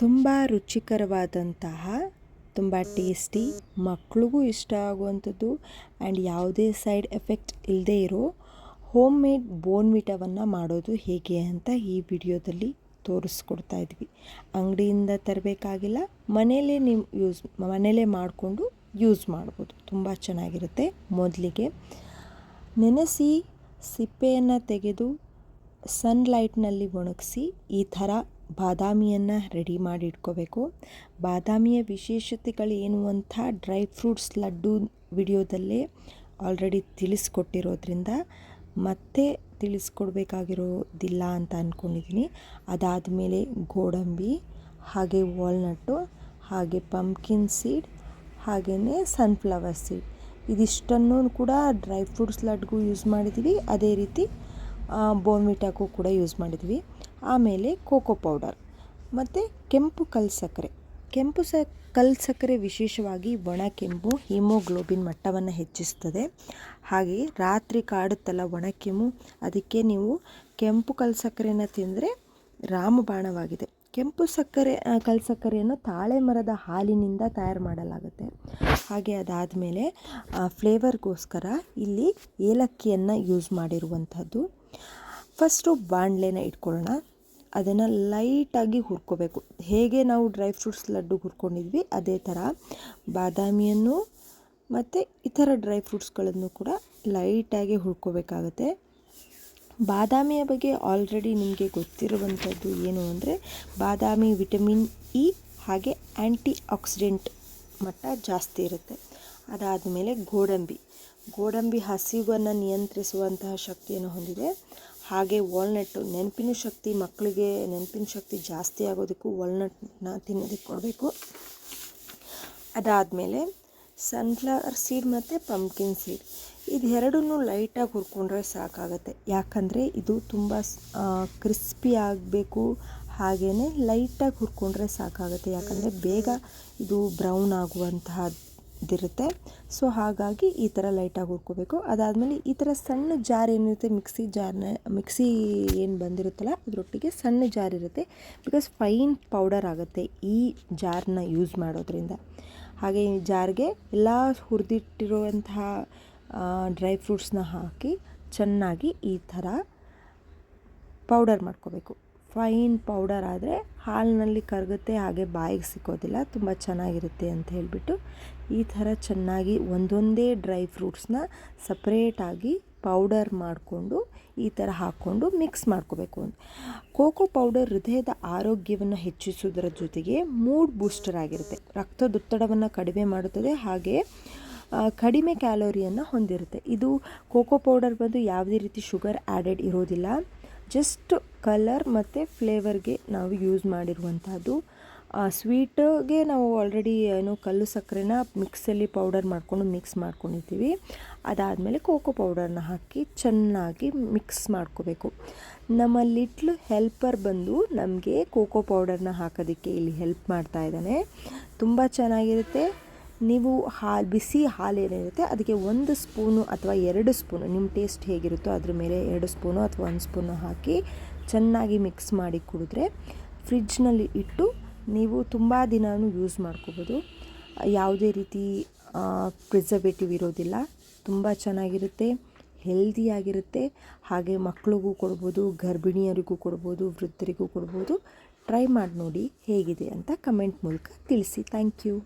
ತುಂಬ ರುಚಿಕರವಾದಂತಹ, ತುಂಬ ಟೇಸ್ಟಿ ಮಕ್ಕಳಿಗೂ ಇಷ್ಟ ಆಗುವಂಥದ್ದು ಆ್ಯಂಡ್ ಯಾವುದೇ ಸೈಡ್ ಎಫೆಕ್ಟ್ ಇಲ್ಲದೆ ಇರೋ ಹೋಮ್ ಮೇಡ್ ಬೋನ್ವಿಟವನ್ನು ಮಾಡೋದು ಹೇಗೆ ಅಂತ ಈ ವಿಡಿಯೋದಲ್ಲಿ ತೋರಿಸ್ಕೊಡ್ತಾ ಇದ್ವಿ. ಅಂಗಡಿಯಿಂದ ತರಬೇಕಾಗಿಲ್ಲ ಮನೆಯಲ್ಲೇ ನಿಮ್ಮ ಯೂಸ್ ಮನೆಯಲ್ಲೇ ಮಾಡಿಕೊಂಡು ಯೂಸ್ ಮಾಡ್ಬೋದು. ತುಂಬ ಚೆನ್ನಾಗಿರುತ್ತೆ ಮೊದಲಿಗೆ. ನೆನೆಸಿ ಸಿಪ್ಪೆಯನ್ನು ತೆಗೆದು ಸನ್ಲೈಟ್ನಲ್ಲಿ ಒಣಗಿಸಿ ಈ ಥರ ಬಾದಾಮಿಯನ್ನು ರೆಡಿ ಮಾಡಿ ಇಟ್ಕೋಬೇಕು. ಬಾದಾಮಿಯ ವಿಶೇಷತೆಗಳು ಏನು ಅಂತ ಡ್ರೈ ಫ್ರೂಟ್ಸ್ ಲಡ್ಡು ವಿಡಿಯೋದಲ್ಲೇ ಆಲ್ರೆಡಿ ತಿಳಿಸ್ಕೊಟ್ಟಿರೋದ್ರಿಂದ ಮತ್ತೆ ತಿಳಿಸ್ಕೊಡ್ಬೇಕಾಗಿರೋದಿಲ್ಲ ಅಂತ ಅಂದ್ಕೊಂಡಿದ್ದೀನಿ ಅದಾದಮೇಲೆ ಗೋಡಂಬಿ, ಹಾಗೆ ವಾಲ್ನಟ್ಟು ಹಾಗೆ ಪಂಪ್ಕಿನ್ ಸೀಡ್ ಹಾಗೆಯೇ ಸನ್ಫ್ಲವರ್ ಸೀಡ್ ಇದಿಷ್ಟನ್ನು ಕೂಡ ಡ್ರೈ ಫ್ರೂಟ್ಸ್ ಲಡ್ಗೂ ಯೂಸ್ ಮಾಡಿದ್ದೀವಿ ಅದೇ ರೀತಿ ಬೋನ್ವಿಟಾಗೂ ಕೂಡ ಯೂಸ್ ಮಾಡಿದ್ವಿ. ಆಮೇಲೆ ಕೋಕೋ ಪೌಡರ್. ಮತ್ತು ಕೆಂಪು ಕಲ್ಸಕ್ಕರೆ ಕೆಂಪು ಸ, ಕಲ್ಲು ಸಕ್ಕರೆ ವಿಶೇಷವಾಗಿ ಒಣ ಕೆಂಪು ಹಿಮೋಗ್ಲೋಬಿನ್ ಮಟ್ಟವನ್ನು ಹೆಚ್ಚಿಸ್ತದೆ. ಹಾಗೆ ರಾತ್ರಿ ಕಾಡುತ್ತಲ್ಲ ಒಣ ಕೆಮ್ಮು, ಅದಕ್ಕೆ ನೀವು ಕೆಂಪು ಕಲ್ಲು ಸಕ್ಕರೆನ ತಿಂದರೆ ರಾಮಬಾಣವಾಗಿದೆ. ಕೆಂಪು ಸಕ್ಕರೆ ಕಲ್ಸಕ್ಕರೆಯನ್ನು ತಾಳೆ ಮರದ ಹಾಲಿನಿಂದ ತಯಾರು ಮಾಡಲಾಗುತ್ತೆ. ಹಾಗೆ ಅದಾದಮೇಲೆ ಫ್ಲೇವರ್ಗೋಸ್ಕರ ಇಲ್ಲಿ ಏಲಕ್ಕಿಯನ್ನು ಯೂಸ್ ಮಾಡಿರುವಂಥದ್ದು. ಫಸ್ಟು ಬಾಣಲೆನ ಇಟ್ಕೊಳ್ಳೋಣ. ಅದನ್ನು ಲೈಟಾಗಿ ಹುರ್ಕೋಬೇಕು. ಹೇಗೆ ನಾವು ಡ್ರೈ ಫ್ರೂಟ್ಸ್ ಲಡ್ಡು ಹುರ್ಕೊಂಡಿದ್ವಿ, ಅದೇ ಥರ ಬಾದಾಮಿಯನ್ನು ಮತ್ತು ಇತರ ಡ್ರೈ ಫ್ರೂಟ್ಸ್ಗಳನ್ನು ಕೂಡ ಲೈಟಾಗಿ ಹುರ್ಕೋಬೇಕಾಗತ್ತೆ. ಬಾದಾಮಿಯ ಬಗ್ಗೆ ಆಲ್ರೆಡಿ ನಿಮಗೆ ಗೊತ್ತಿರುವಂಥದ್ದು ಏನು ಅಂದರೆ, ಬಾದಾಮಿ ವಿಟಮಿನ್ ಇ ಹಾಗೆ ಆ್ಯಂಟಿ ಆಕ್ಸಿಡೆಂಟ್ ಮಟ್ಟ ಜಾಸ್ತಿ ಇರುತ್ತೆ. ಅದಾದ ಮೇಲೆ ಗೋಡಂಬಿ. ಗೋಡಂಬಿ ಹಸಿವನ್ನು ನಿಯಂತ್ರಿಸುವಂತಹ ಶಕ್ತಿಯನ್ನು ಹೊಂದಿದೆ. ಹಾಗೆ ವಾಲ್ನಟ್ಟು ನೆನಪಿನ ಶಕ್ತಿ ಮಕ್ಕಳಿಗೆ ನೆನಪಿನ ಶಕ್ತಿ ಜಾಸ್ತಿ ಆಗೋದಕ್ಕೂ ವಾಲ್ನಟ್ನ ತಿನ್ನೋದಕ್ಕೆ ಕೊಡಬೇಕು. ಅದಾದಮೇಲೆ ಸನ್ಫ್ಲವರ್ ಸೀಡ್ ಮತ್ತು ಪಂಪ್ಕಿನ್ ಸೀಡ್ ಇದೆರಡನ್ನೂ ಲೈಟಾಗಿ ಹುರ್ಕೊಂಡ್ರೆ ಸಾಕಾಗತ್ತೆ. ಯಾಕಂದರೆ ಇದು ತುಂಬ ಕ್ರಿಸ್ಪಿ ಆಗಬೇಕು ಹಾಗೆಯೇ ಲೈಟಾಗಿ ಹುರ್ಕೊಂಡ್ರೆ ಸಾಕಾಗುತ್ತೆ. ಯಾಕಂದರೆ ಬೇಗ ಇದು ಬ್ರೌನ್ ಆಗುವಂತಹದ್ದಿರುತ್ತೆ ಸೊ ಹಾಗಾಗಿ ಈ ಥರ ಲೈಟಾಗಿ ಹುರ್ಕೋಬೇಕು. ಅದಾದಮೇಲೆ ಈ ಥರ ಸಣ್ಣ ಜಾರ್ ಏನಿರುತ್ತೆ, ಮಿಕ್ಸಿ ಜಾರ್ನ, ಮಿಕ್ಸಿ ಏನು ಬಂದಿರುತ್ತಲ್ಲ, ಅದರೊಟ್ಟಿಗೆ ಸಣ್ಣ ಜಾರ್ ಇರುತ್ತೆ. ಬಿಕಾಸ್ ಫೈನ್ ಪೌಡರ್ ಆಗುತ್ತೆ ಈ ಜಾರ್ನ ಯೂಸ್ ಮಾಡೋದ್ರಿಂದ. ಹಾಗೆ ಈ ಜಾರ್ಗೆ ಎಲ್ಲ ಹುರಿದಿಟ್ಟಿರುವಂತಹ ಡ್ರೈ ಫ್ರೂಟ್ಸ್ನ ಹಾಕಿ ಚೆನ್ನಾಗಿ ಈ ಥರ ಪೌಡರ್ ಮಾಡ್ಕೋಬೇಕು. ಫೈನ್ ಪೌಡರ್ ಆದರೆ ಹಾಲಿನಲ್ಲಿ ಕರಗುತ್ತೆ, ಹಾಗೆ ಬಾಯಿಗೆ ಸಿಕ್ಕೋದಿಲ್ಲ. ತುಂಬ ಚೆನ್ನಾಗಿರುತ್ತೆ ಅಂತ ಹೇಳಿಬಿಟ್ಟು ಈ ಥರ ಚೆನ್ನಾಗಿ ಒಂದೊಂದೇ ಡ್ರೈ ಫ್ರೂಟ್ಸ್ನ ಸಪ್ರೇಟಾಗಿ ಪೌಡರ್ ಮಾಡಿಕೊಂಡು ಈ ಥರ ಹಾಕ್ಕೊಂಡು ಮಿಕ್ಸ್ ಮಾಡ್ಕೋಬೇಕು. ಕೋಕೋ ಪೌಡರ್ ಹೃದಯದ ಆರೋಗ್ಯವನ್ನು ಹೆಚ್ಚಿಸುವುದರ ಜೊತೆಗೆ ಮೂಡ್ ಬೂಸ್ಟರ್ ಆಗಿರುತ್ತೆ. ರಕ್ತದೊತ್ತಡವನ್ನು ಕಡಿಮೆ ಮಾಡುತ್ತದೆ, ಹಾಗೆ ಕಡಿಮೆ ಕ್ಯಾಲೋರಿಯನ್ನು ಹೊಂದಿರುತ್ತೆ. ಇದು ಕೋಕೋ ಪೌಡರ್ ಬಂದು ಯಾವುದೇ ರೀತಿ ಶುಗರ್ ಆ್ಯಡೆಡ್ ಇರೋದಿಲ್ಲ. ಜಸ್ಟ್ ಕಲರ್ ಮತ್ತು ಫ್ಲೇವರ್ಗೆ ನಾವು ಯೂಸ್ ಮಾಡಿರುವಂಥದ್ದು ಸ್ವೀಟಿಗೆ ನಾವು ಆಲ್ರೆಡಿ ಏನು ಕಲ್ಲು ಸಕ್ಕರೆನ ಮಿಕ್ಸಲ್ಲಿ ಪೌಡರ್ ಮಾಡಿಕೊಂಡು ಮಿಕ್ಸ್ ಮಾಡ್ಕೊಂಡಿರ್ತೀವಿ ಅದಾದಮೇಲೆ ಕೋಕೋ ಪೌಡರ್ನ ಹಾಕಿ ಚೆನ್ನಾಗಿ ಮಿಕ್ಸ್ ಮಾಡ್ಕೋಬೇಕು. ನಮ್ಮ ಲಿಟ್ಲ್ ಹೆಲ್ಪರ್ ಬಂದು ನಮಗೆ ಕೋಕೋ ಪೌಡರ್ನ ಹಾಕೋದಕ್ಕೆ ಇಲ್ಲಿ ಹೆಲ್ಪ್ ಮಾಡ್ತಾ ಇದ್ದಾನೆ. ತುಂಬ ಚೆನ್ನಾಗಿರುತ್ತೆ. ನೀವು ಹಾಲು, ಬಿಸಿ ಹಾಲು ಏನಿರುತ್ತೆ ಅದಕ್ಕೆ ಒಂದು ಸ್ಪೂನು ಅಥವಾ ಎರಡು ಸ್ಪೂನು, ನಿಮ್ಮ ಟೇಸ್ಟ್ ಹೇಗಿರುತ್ತೋ ಅದ್ರ ಮೇಲೆ ಎರಡು ಸ್ಪೂನು ಅಥವಾ ಒಂದು ಸ್ಪೂನು ಹಾಕಿ ಚೆನ್ನಾಗಿ ಮಿಕ್ಸ್ ಮಾಡಿ ಕುಡಿದ್ರೆ ಫ್ರಿಡ್ಜ್ನಲ್ಲಿ ಇಟ್ಟು ನೀವು ತುಂಬ ದಿನವೂ ಯೂಸ್ ಮಾಡ್ಕೋಬೋದು. ಯಾವುದೇ ರೀತಿ ಪ್ರಿಸರ್ವೇಟಿವ್ ಇರೋದಿಲ್ಲ. ತುಂಬ ಚೆನ್ನಾಗಿರುತ್ತೆ ಹೆಲ್ದಿಯಾಗಿರುತ್ತೆ ಹಾಗೆ ಮಕ್ಕಳಿಗೂ ಕೊಡ್ಬೋದು, ಗರ್ಭಿಣಿಯರಿಗೂ ಕೊಡ್ಬೋದು, ವೃದ್ಧರಿಗೂ ಕೊಡ್ಬೋದು. ಟ್ರೈ ಮಾಡಿ ನೋಡಿ ಹೇಗಿದೆ ಅಂತ ಕಮೆಂಟ್ ಮೂಲಕ ತಿಳಿಸಿ. Thank you